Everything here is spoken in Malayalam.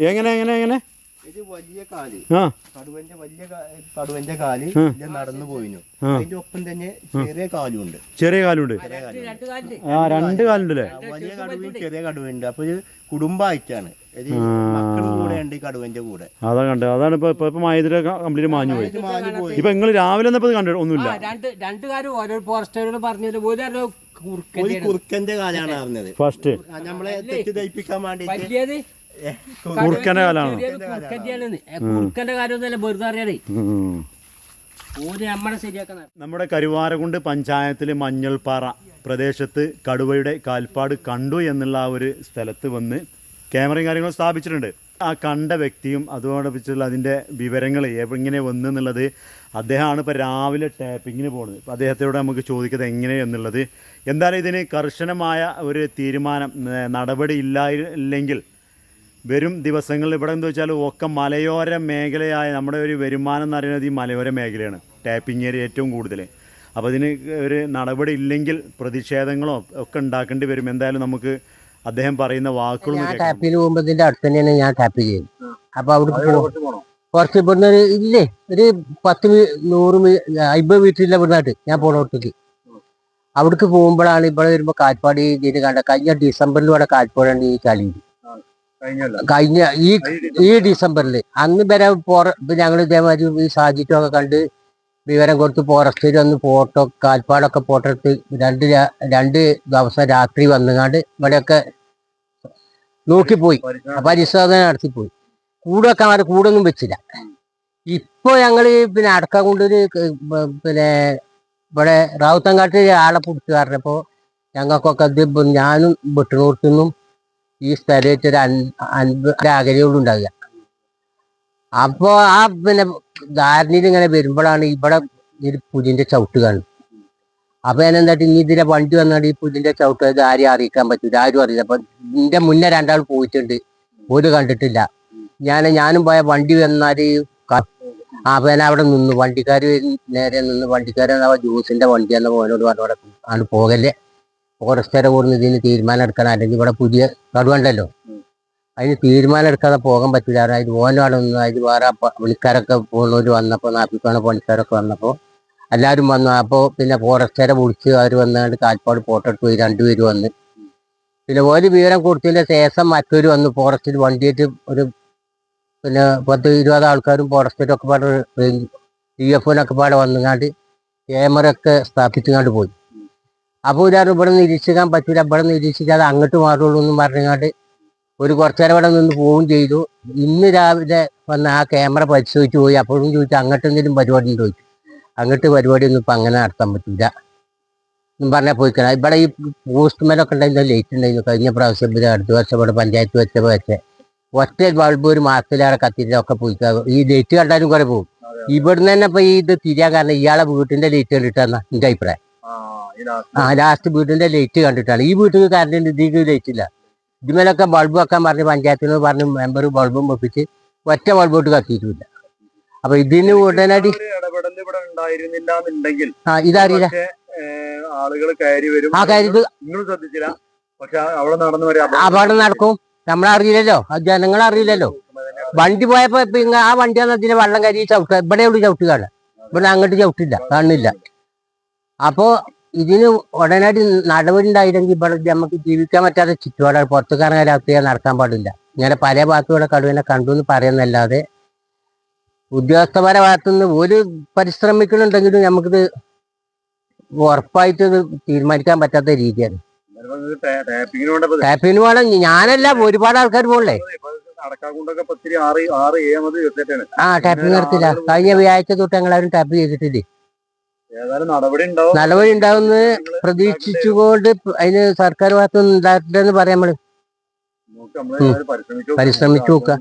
എങ്ങനെ എങ്ങനെ എങ്ങനെ? ഇത് വലിയ കാൽ. ആ. കടുവന്റെ വലിയ കാ- കടുവന്റെ കാൽ നടന്നു പോയിനു. അതിന്റെ ഒപ്പം തന്നെ ചെറിയ കാലും ഉണ്ട് ചെറിയ കാലുണ്ട്. ചെറിയ കാലുണ്ട്. ആ രണ്ട് കാലുണ്ടല്ലേ? ആ, വലിയ കടുവയും ചെറിയ കടുവയുണ്ട്. അപ്പൊ ഇത് കുടുംബമായിട്ടാണ്. അതാ കണ്ടത്. അതാണ് ഇപ്പൊ ഇപ്പൊ മൈതിലെ കംപ്ലീറ്റ് മാഞ്ഞു പോയി. ഇപ്പൊ നിങ്ങൾ രാവിലെ ഇത് കണ്ടു ഒന്നുമില്ല. ഓരോ പറഞ്ഞത് ഒരു ഒരു കുറുക്കൻ കുറുക്കന്റെ കാലാണ് അറിഞ്ഞത്. ഫസ്റ്റ് നമ്മളെ തെറ്റിദ്ധരിപ്പിക്കാൻ വേണ്ടി കുറുക്കന്റെ കാലാണ് കുറുക്കന്റെ വെറുതെ ശരിയാക്കാൻ നമ്മുടെ കരുവാരകുണ്ട് പഞ്ചായത്തിലെ മഞ്ഞൾപ്പാറ പ്രദേശത്ത് കടുവയുടെ കാൽപ്പാട് കണ്ടു എന്നുള്ള ആ ഒരു സ്ഥലത്ത് വന്ന് ക്യാമറയും കാര്യങ്ങളും സ്ഥാപിച്ചിട്ടുണ്ട്. ആ കണ്ട വ്യക്തിയും അതോടൊപ്പിച്ചുള്ള അതിന്റെ വിവരങ്ങൾ എങ്ങനെ വന്നു എന്നുള്ളത് അദ്ദേഹമാണ് ഇപ്പോൾ രാവിലെ ടാപ്പിങ്ങിന് പോകുന്നത് അപ്പോൾ അദ്ദേഹത്തോട് നമുക്ക് ചോദിക്കുന്നത് എങ്ങനെ എന്നുള്ളത്. എന്തായാലും ഇതിന് കർശനമായ ഒരു തീരുമാനം നടപടി ഇല്ല ഇല്ലെങ്കിൽ വരും ദിവസങ്ങളിൽ ഇവിടെ എന്താ വെച്ചാൽ ഒക്കെ മലയോര മേഖലയായ നമ്മുടെ ഒരു വരുമാനം എന്ന് പറയുന്നത് ഈ മലയോര മേഖലയാണ്. ടാപ്പിംഗ് ഏരിയ ഏറ്റവും കൂടുതൽ. അപ്പോൾ ഇതിന് ഒരു നടപടി ഇല്ലെങ്കിൽ പ്രതിഷേധങ്ങളോ ഒക്കെ ഉണ്ടാക്കേണ്ടി വരും. എന്തായാലും നമുക്ക് അദ്ദേഹം പറയുന്ന വാക്കുകളും ഞാൻ കേൾക്കാം. ടാപ്പിൽ പോകുമ്പോ ഇതിന്റെ അടുത്ത് തന്നെയാണ് ഞാൻ ടാപ്പ് ചെയ്യും അപ്പോൾ അവിടെ കുറച്ച് ഇവിടുന്ന് ഒരു ഇല്ലേ ഒരു പത്ത് നൂറ് അമ്പത് മീറ്ററില്ല ഇവിടുന്നായിട്ട് ഞാൻ പോണോടത്തേക്ക് അവിടേക്ക് പോകുമ്പോഴാണ് ഇവിടെ വരുമ്പോൾ കാൽപ്പാട് ഇതിന് കണ്ട കഴിഞ്ഞ ഡിസംബറിൽ ഇവിടെ കാൽപ്പാടാണ് ഈ കളി. കഴിഞ്ഞ ഈ ഈ ഡിസംബറിൽ അന്ന് വരെ ഞങ്ങൾ ഇതേമാതിരി ഈ സാജിറ്റൊക്കെ കണ്ട് വിവരം കൊടുത്ത് ഫോറസ്റ്റിൽ വന്ന് ഫോട്ടോ കാൽപ്പാടൊക്കെ ഫോട്ടോ എടുത്ത് രണ്ട് രണ്ട് ദിവസം രാത്രി വന്നുകാണ്ട് ഇവിടെയൊക്കെ നോക്കിപ്പോയി. പരിശോധന നടത്തിപ്പോയി. കൂടൊക്കെ അവർ കൂടൊന്നും വെച്ചില്ല. ഇപ്പൊ ഞങ്ങൾ പിന്നെ അടക്ക കൊണ്ടൊരു പിന്നെ ഇവിടെ റാവുത്തങ്കാട്ടിൽ ആളെ പിടിച്ചു കാരണപ്പോ ഞങ്ങൾക്കൊക്കെ ഇത് ഞാനും വെട്ടുന്നോർത്തുനിന്നും ഈ സ്ഥലത്ത് ഒരു അൻ- അൻപത് അകലെയോട് അപ്പോ അപ്പൊ ആ പിന്നെ ധാരണയിൽ ഇങ്ങനെ വരുമ്പോഴാണ് ഇവിടെ ഒരു പുലിന്റെ ചവിട്ട് കാണും അപ്പൊ ഞാൻ എന്താ ഇനി ഇതിലെ വണ്ടി വന്നാൽ ഈ പുലിന്റെ ചവിട്ട് ഇത് ആരെയും അറിയിക്കാൻ പറ്റൂല ആരും അറിയില്ല. അപ്പൊ എന്റെ മുന്നേ രണ്ടാൾ പോയിട്ടുണ്ട് ഒരു കണ്ടിട്ടില്ല. ഞാൻ ഞാനും പോയ വണ്ടി വന്നാൽ അപ്പൊ ഞാൻ അവിടെ നിന്നു. വണ്ടിക്കാർ നേരെ നിന്ന് വണ്ടിക്കാരൻ ജ്യൂസിന്റെ വണ്ടി എന്ന പോനോട് പറഞ്ഞു ആണ് പോകല്ലേ. ഫോറസ്റ്റുകാരെ കൂടുന്ന ഇതിന് തീരുമാനം എടുക്കണം അല്ലെങ്കിൽ ഇവിടെ പുതിയ കടുവണ്ടല്ലോ അതിന് തീരുമാനം എടുക്കാതെ പോകാൻ പറ്റില്ല. കാരണം അതിന് ഓനാണ് നിന്ന് അതിന് വേറെ പുള്ളിക്കാരൊക്കെ പോകുന്നവർ വന്നപ്പോൾ വന്നപ്പോ നാപ്പിക്കാണ് പണിക്കാരൊക്കെ വന്നപ്പോൾ എല്ലാവരും വന്നു. അപ്പോൾ പിന്നെ ഫോറസ്റ്റുകാരെ വിളിച്ച് അവർ വന്നുകൊണ്ട് കാൽപ്പാട് ഫോട്ടോ എടുത്ത് പോയി. രണ്ടുപേര് വന്ന്. പിന്നെ ഒരു വിവരം കൊടുത്തതിന്റെ ശേഷം മറ്റൊരു വന്നു. ഫോറസ്റ്റിൽ വണ്ടിയിട്ട് ഒരു പിന്നെ പത്ത് ഇരുപത് ആൾക്കാരും ഫോറസ്റ്റിലൊക്കെ പാടെ ഡി ഒക്കെ പാടെ വന്നുങ്ങാണ്ട് ക്യാമറ ഒക്കെ സ്ഥാപിച്ചുകൊണ്ട് പോയി. അപ്പോൾ ഇതാണ് ഇവിടെ നിരീക്ഷിക്കാൻ പറ്റില്ല ഇവിടെ നിരീക്ഷിക്കാതെ അങ്ങോട്ട് മാറുള്ളൂ എന്നും പറഞ്ഞുകൊണ്ട് ഒരു കുറച്ചു നേരം ഇവിടെ നിന്ന് പോവുകയും ചെയ്തു. ഇന്ന് രാവിലെ വന്ന് ആ ക്യാമറ പരിശോധിച്ച് പോയി. അപ്പോഴും ചോദിച്ചു അങ്ങോട്ട് എന്തെങ്കിലും പരിപാടി ഉണ്ടോ? ചോദിച്ചു. അങ്ങോട്ട് പരിപാടി ഒന്നും ഇപ്പൊ അങ്ങനെ നടത്താൻ പറ്റില്ല എന്നും പറഞ്ഞാൽ പോയിക്കണം ഇവിടെ ഈ പോസ്റ്റ്മാനൊക്കെ ഉണ്ടായിരുന്ന ലേറ്റ് ഉണ്ടായിരുന്നു. കഴിഞ്ഞ പ്രാവശ്യം ഇവിടെ അടുത്ത വർഷം ഇവിടെ പഞ്ചായത്ത് വെച്ചപ്പോൾ വെച്ചേ. ഒറ്റ ബൾബ് ഒരു മാസത്തിലേറെ കത്തിയിട്ടൊക്കെ പോയിക്കാ ഈ ലേറ്റ് കണ്ടാലും കുറെ പോകും. ഇവിടുന്ന് തന്നെ ഇപ്പൊ ഈ ഇത് തിരിയാൻ കാരണം ഇയാളെ വീട്ടിന്റെ ലേറ്റ് കണ്ടിട്ടാണ് എന്റെ അഭിപ്രായം? ആ ലാസ്റ്റ് വീടിന്റെ ലൈറ്റ് കണ്ടിട്ടാണ്. ഈ വീട്ടിൽ കറണ്ടിന്റെ ഇതിക്ക് ലൈറ്റ് ഇല്ല. ഇതിമേലൊക്കെ ബൾബ് വെക്കാൻ പറഞ്ഞ് പഞ്ചായത്തിൽ നിന്ന് പറഞ്ഞ് മെമ്പർ ബൾബും വെപ്പിച്ച് ഒറ്റ ബൾബോട്ട് കത്തിയിട്ടില്ല. അപ്പൊ ഇതിന് ഉടനടി ആ ഇതറിയില്ല ആളുകൾ കയറി വരും. ആ ശ്രദ്ധിച്ചില്ല. പക്ഷെ അവിടെ നടന്നു അപകടം നടക്കും. നമ്മളറിയില്ലല്ലോ. അത് ജനങ്ങളറിയില്ലല്ലോ. വണ്ടി പോയപ്പോ ആ വണ്ടി വന്നതിന് വെള്ളം കരി ചവിട്ട ഇവിടെ ഉള്ളു ചവിട്ടുകയാണ് ഇവിടെ അങ്ങോട്ട് ചവിട്ടില്ല. കാണുന്നില്ല. അപ്പോ ഇതിന് ഉടനടി നടപടി ഉണ്ടായില്ലെങ്കിൽ ഇവിടെ നമുക്ക് ജീവിക്കാൻ പറ്റാത്ത ചുറ്റുപാടാണ്. പുറത്തു ഇറങ്ങാൻ രാത്രി നടക്കാൻ പാടില്ല. ഇങ്ങനെ പല ഭാഗത്തുകൂടെ കടുവനെ കണ്ടു എന്ന് പറയുന്നല്ലാതെ ഉദ്യോഗസ്ഥന്മാരെ ഭാഗത്തുനിന്ന് ഒരു പരിശ്രമിക്കുന്നുണ്ടെങ്കിലും നമുക്കിത് ഉറപ്പായിട്ട് ഇത് തീരുമാനിക്കാൻ പറ്റാത്ത രീതിയാണ്. ടാപ്പിങ്ങിന് വേണം ഞാനല്ല ഒരുപാട് ആൾക്കാർ പോകണ്ടേ? ആ ടാപ്പിംഗ് നടത്തില്ല. കഴിഞ്ഞ വ്യാഴ്ച തൊട്ട് ഞങ്ങളാരും ടാപ്പ് ചെയ്തിട്ടില്ലേ? നടപടി ഉണ്ടാവും. നടപടി ഉണ്ടാവുമെന്ന് പ്രതീക്ഷിച്ചുകൊണ്ട് അതിന് സർക്കാർ ഭാഗത്തുനിന്ന് ഉണ്ടാക്കില്ലെന്ന് പറയാം നമ്മൾ. പരിശ്രമിച്ചു നോക്കാം.